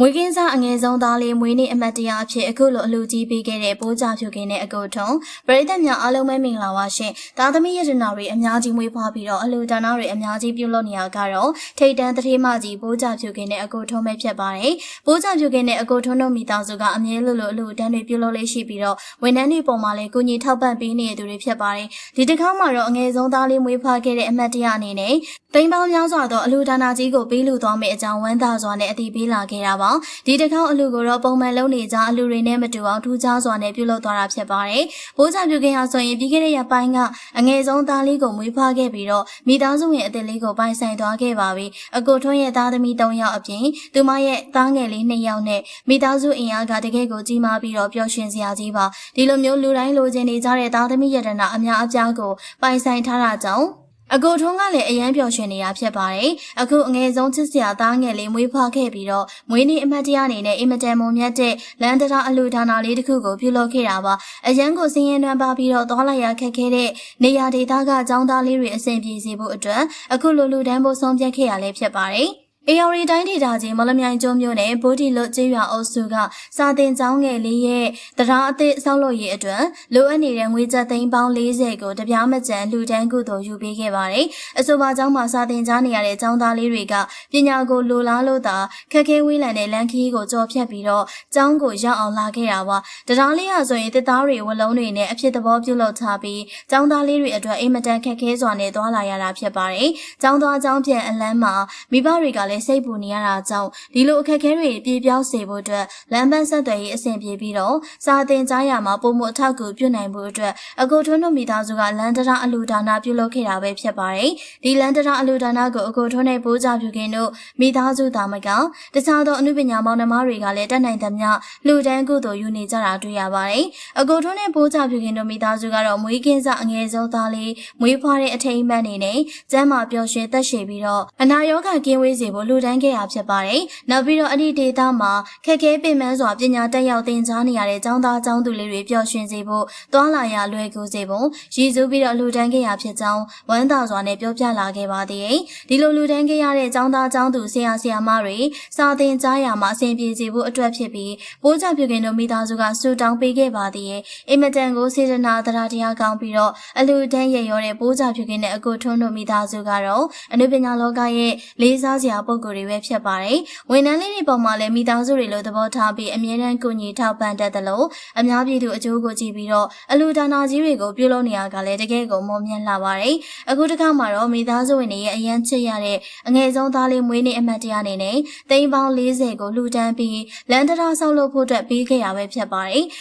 မွေးကင်းစားအငယ်ဆုံးသားလေးမွေးနေ့အမတ်တရားအဖြစ်အခုလိုအလူကြီးပေးခဲ့တဲ့ပိုးကြဖြူကင်းတဲ့အကိုထုံပရိသတ်များအားလုံးပဲမင်္ဂလာပါရှင်။သားသမီးရတနာတွေအများကြီးမွေးဖွားပြီးတော့အလူဒါနာတွေအများကြီးပြုလုပ်နေရကတော့ထိတ်တန်းတထေးမကြီးပိုးကြဖြူကင်းတဲ့အကိုထုံပဲဖြစ်ပါတယ်။ပိုးကြဖြူကင်းတဲ့အကိုထုံတို့မိသားစုကအမြဲလိုလိုအလူတန်းတွေပြုလုပ်လေးရှိပြီးတော့ဝန်ထမ်းတွေပေါ်မှာလည်းကိုကြီးထောက်ပံ့ပေးနေတဲ့သူတွေဖြစ်ပါတယ်။ဒီတစ်ခါမှတော့အငယ်ဆုံးသားလေးမွေးဖွားခဲ့တဲ့အမတ်တရားအနေနဲ့တိမ်ပေါင်းများစွာသောအလူဒါနာကြီးကိုပေးလူသွားမယ့်အကြောင်းဝမ်းသာစွာနဲ့အတည်ပြုလာခဲ့တာပါ။ဒီတစ်ခေါက်အလူကိုတော့ပုံမှန်လုံးနေကြအလူတွေနဲ့မတူအောင်ထူးခြားစွာနဲ့ပြုလုပ်သွားတာဖြစ်ပါတယ်။ဘိုးချပြုခင်ဟာဆိုရင်ပြီးခဲ့တဲ့ရက်ပိုင်းကအငယ်ဆုံးသားလေးကိုမွေးဖွားခဲ့ပြီးတော့မိသားစုဝင်အသက်လေးကိုပိုင်ဆိုင်သွားခဲ့ပါပြီ။အကိုထွန်းရဲ့သားသမီး၃ယောက်အပြင်သူမရဲ့သားငယ်လေး၂ယောက်နဲ့မိသားစုအင်အားကတကယ်ကိုကြီးမားပြီးတော့ပျော်ရွှင်စရာကြီးပါ။ဒီလိုမျိုးလူတိုင်းလိုချင်နေကြတဲ့သားသမီးယတနာအများအပြားကိုပိုင်ဆိုင်ထားတာကြောင့် အကိုထုံးကလည်းအရန်ပျော်ရွှင်နေတာဖြစ်ပါတယ်။အခုအငယ်ဆုံးချစ်စရာသားငယ်လေးမွေးဖွားခဲ့ပြီးတော့မွေးနေ့အမှတ်တရအနေနဲ့အင်မတန်မုံမြတ်တဲ့လန်တရာအလူဒါနာလေးတစ်ခုကိုပြုလုပ်ခဲ့တာပါ။အရန်ကိုစင်းရင်နှံပါပြီးတော့သွားလိုက်ရခက်ခဲတဲ့နေရာဒေသကအကြောင်းသားလေးတွေအဆင်ပြေစေဖို့အတွက်အခုလိုလူတန်းဖို့ဆုံးဖြတ်ခဲ့ရလဲဖြစ်ပါတယ်။ အေယော်ရီတိုင်းဒေသကြီးမလမြိုင်ကျွန်းမြို့နယ်ဗိုလ်တီလွတ်ကျေးရွာအုပ်စုကစာတင်ကျောင်းငယ်လေးရဲ့တရားအသစ်ဆောက်လုပ်ရေးအတွက်လိုအပ်နေတဲ့ငွေကျပ်သိန်းပေါင်း40ကိုတပြားမကျန်လူတန်းကုသိုလ်ယူပေးခဲ့ပါတယ်။အဆိုပါကျောင်းမှာစာတင်ကြားနေရတဲ့ကျောင်းသားလေးတွေကပညာကိုလိုလားလို့သာခက်ခဲဝေးလံတဲ့လမ်းခရီးကိုကြော်ဖြတ်ပြီးတော့ကျောင်းကိုရောက်အောင်လာခဲ့တာပါ။တရားလေးရဆိုရင်တစ်သားတွေဝလုံးတွေနဲ့အဖြစ်သဘောပြုလုပ်ထားပြီးကျောင်းသားလေးတွေအတွက်အိမ်မတန်ခက်ခဲစွာနဲ့သွားလာရတာဖြစ်ပါတယ်။ကျောင်းသားကျောင်းပြန်အလန်းမှာမိဘတွေကလည်းစိတ်ပူနေရတာကြောင့်ဒီလိုအခက်အခဲတွေပြေပြောင်းစေဖို့အတွက်လမ်းပန်းဆက်သွယ်ရေးအဆင်ပြေပြီးတော့စာသင်ကြားရမှာပုံမှုအထောက်အကူပြုနိုင်ဖို့အတွက်အကိုထွန်းတို့မိသားစုကလန်တရာအလူဒါနာပြုလုပ်ခဲ့တာပဲဖြစ်ပါတယ်။ဒီလန်တရာအလူဒါနာကိုအကိုထွန်းနဲ့ဘိုးကြပြုခင်တို့မိသားစုသားမကတခြားသောအမှုပညာမောင်နှမတွေကလည်းတက်နိုင်သမျှလူတန်းကုသိုလ်ယူနေကြတာတွေ့ရပါတယ်။အကိုထွန်းနဲ့ဘိုးကြပြုခင်တို့မိသားစုကတော့မွေးကင်းစအငယ်ဆုံးသားလေးမွေးဖွားတဲ့အထိမ်းအမှတ်နေနဲ့ကျမ်းမာပျော်ရွှင်သက်ရှည်ပြီးတော့အနာရောဂါကင်းဝေးစေဖို့လူတန်းခဲ့ရဖြစ်ပါတယ်။နောက်ပြီးတော့အဲ့ဒီဒေတာမှာခက်ခဲပင်ပန်းစွာပညာတက်ရောက်သင်ကြားနေရတဲ့ကျောင်းသားကျောင်းသူလေးတွေပျော်ရွှင်စေဖို့တွာလာရလွယ်ကူစေဖို့ရည်စူးပြီးတော့လူတန်းခဲ့ရဖြစ်ကြောင်းဝမ်းသာစွာနဲ့ပြောပြလာခဲ့ပါသေးတယ်။ဒီလိုလူတန်းခဲ့ရတဲ့ကျောင်းသားကျောင်းသူဆရာဆရာမတွေစာသင်ကြားရမှာအဆင်ပြေစေဖို့အတွက်ဖြစ်ပြီးပိုးချပြုခင်တို့မိသားစုကဆူတောင်းပေးခဲ့ပါသေးတယ်။အင်မတန်ကိုစေတနာတရားတရားကောင်းပြီးတော့အလူတန်းရရောတဲ့ပိုးချပြုခင်နဲ့အကိုထွန်းတို့မိသားစုကတော့အနုပညာလောကရဲ့လေးစားစရာပုံကိုယ်တွေပဲဖြစ်ပါတယ်။ဝန်ထမ်းလေးတွေပေါ်မှာလည်းမိသားစုတွေလိုသဘောထားပြီးအမြဲတမ်းကူညီထောက်ပံ့တတ်တယ်လို့အများပြည်သူအကျိုးကိုကြည့်ပြီးတော့အလူဒါနာကြီးတွေကိုပြုလုပ်နေရကလည်းတကယ်ကိုမုံမြတ်လာပါတယ်။အခုတစ်ခါမှာတော့မိသားစုဝင်တွေရဲ့အရန်ချစ်ရတဲ့အငယ်ဆုံးသားလေးမွေးနေ့အမှတ်တရအနေနဲ့တိမ်ပေါင်း40ကိုလှူဒန်းပြီးလန်တရာဆောက်လုပ်ဖို့အတွက်ပြီးခဲ့ရပဲဖြစ်ပါတယ်။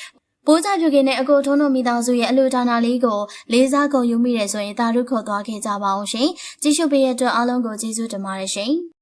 ပိုးကြပြုခင်နဲ့အကိုထုံးတို့မိသားစုရဲ့အလူဒါနာလေးကိုလေးစားကုန်ယူမိတယ်ဆိုရင်တာရုခေါ်သွားခဲ့ကြပါအောင်ရှင်။ကြည့်ရှုပေးရတဲ့အတွက်အားလုံးကိုကျေးဇူးတင်ပါတယ်ရှင်။